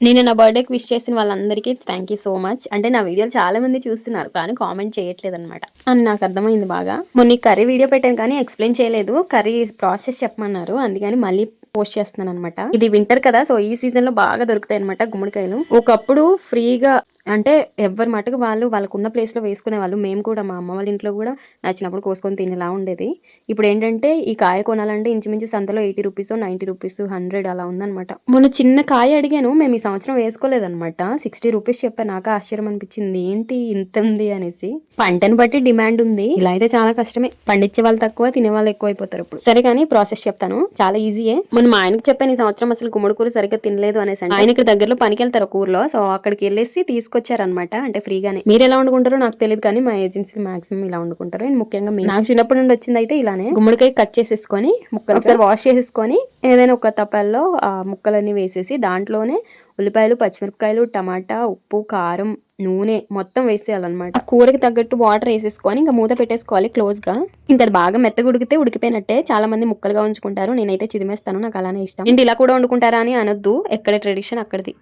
నేను నా బర్త్డేకి విష్ చేసిన వాళ్ళందరికీ థ్యాంక్ యూ సో మచ్ అంటే నా వీడియోలు చాలా మంది చూస్తున్నారు కానీ కామెంట్ చేయట్లేదు అనమాట అని నాకు అర్థమైంది బాగా. మొన్న కర్రీ వీడియో పెట్టాను కానీ ఎక్స్ప్లెయిన్ చేయలేదు. కర్రీ ప్రాసెస్ చెప్పమన్నారు అందుకని మళ్ళీ పోస్ట్ చేస్తున్నాను అనమాట ఇది వింటర్ కదా సో ఈ సీజన్లో బాగా దొరుకుతాయి అనమాట గుమ్మడికాయలు. ఒకప్పుడు ఫ్రీగా అంటే ఎవరి మటుకు వాళ్ళు వాళ్ళకున్న ప్లేస్లో వేసుకునే వాళ్ళు. మేము కూడా మా అమ్మ వాళ్ళ ఇంట్లో కూడా నచ్చినప్పుడు కోసుకొని తినేలా ఉండేది. ఇప్పుడు ఏంటంటే ఈ కాయ కొనాలంటే ఇంచుమించు సంతలో eighty rupees ninety rupees hundred అలా ఉందన్నమాట. మొన్న చిన్న కాయ అడిగాను మేము ఈ సంవత్సరం వేసుకోలేదన్నమాట. సిక్స్టీ రూపీస్ చెప్పాను నాకు ఆశ్చర్యం అనిపించింది. ఏంటి ఇంత ఉంది అనేసి. పంటను బట్టి డిమాండ్ ఉంది. ఇలా అయితే చాలా కష్టమే. పండించే వాళ్ళు తక్కువ తినే వాళ్ళు ఎక్కువ అయిపోతారు ఇప్పుడు. సరే కానీ ప్రాసెస్ చెప్తాను. చాలా ఈజీయే మొన్న మా ఆయనకి చెప్పాను ఈ సంవత్సరం అసలు గుమ్మడి కూర సరిగ్గా తినలేదు అనేసి ఆయన ఇక్కడ దగ్గరలో పనికి వెళ్తారు కూరలో సో అక్కడికి వెళ్ళేసి తీసుకొచ్చారనమాట అంటే ఫ్రీగానే. మీరు ఎలా వండుకుంటారో నాకు తెలియదు కానీ మా ఏజెన్సీ మాక్సిమం ఇలా వండుకుంటారు. అండ్ ముఖ్యంగా నాకు చిన్నప్పటి నుండి వచ్చింది అయితే ఇలానే గుమ్మడికాయ కట్ చేసేసుకొని ముక్కలు ఒకసారి వాష్ చేసేసుకొని ఏదైనా ఒక తపాల్లో ఆ ముక్కలన్నీ వేసేసి దాంట్లోనే ఉల్లిపాయలు పచ్చిమిరపకాయలు టమాటా ఉప్పు కారం నూనె మొత్తం వేసేయాలన్నమాట. కూరకి తగ్గట్టు వాటర్ వేసేసుకొని ఇంకా మూత పెట్టేసుకోవాలి క్లోజ్గా ఇంకా అది బాగా మెత్తగా ఉడికితే ఉడికిపోయినట్టే చాలా మంది ముక్కలుగా ఉంచుకుంటారు. నేనైతే చిదిమేస్తాను. నాకు అలానే ఇష్టం. ఇంటి ఇలా కూడా వండుకుంటారా అని అనొద్దు. ఎక్కడ ట్రెడిషన్ అక్కడిది.